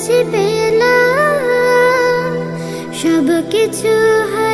কাছে পেলাম। সব কিছু হার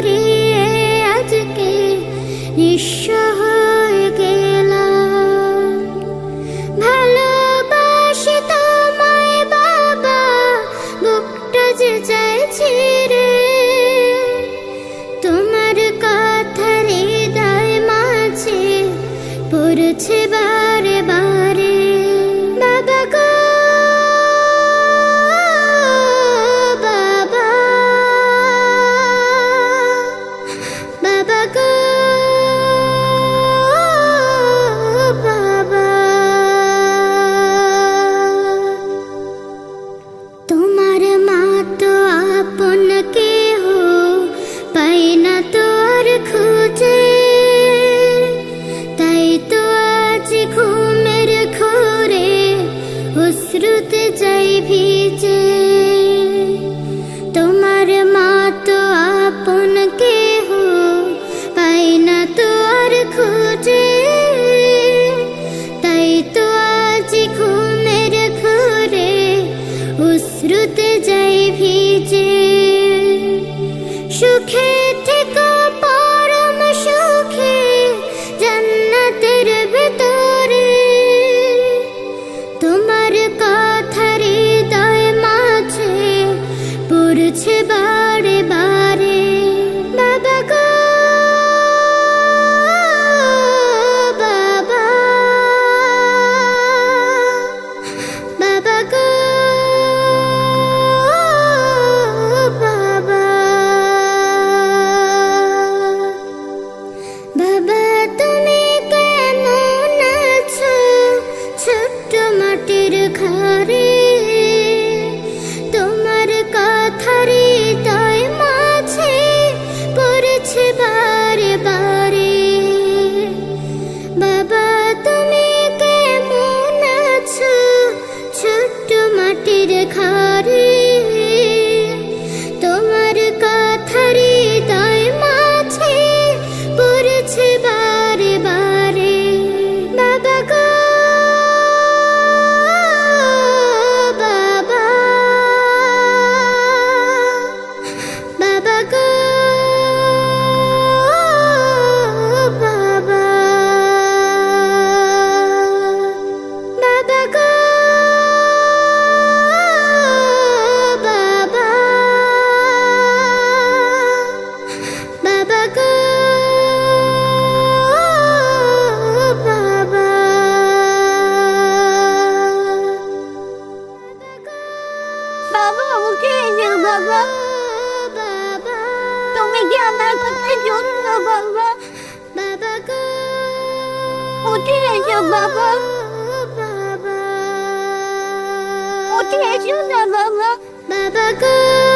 श्रुत 제발의 বাবা। আমাকে এনেও বাবা। বাবা তুমি কি আমার কথা বাবা। বাবা গো বাবা। ateş yanamam. Baba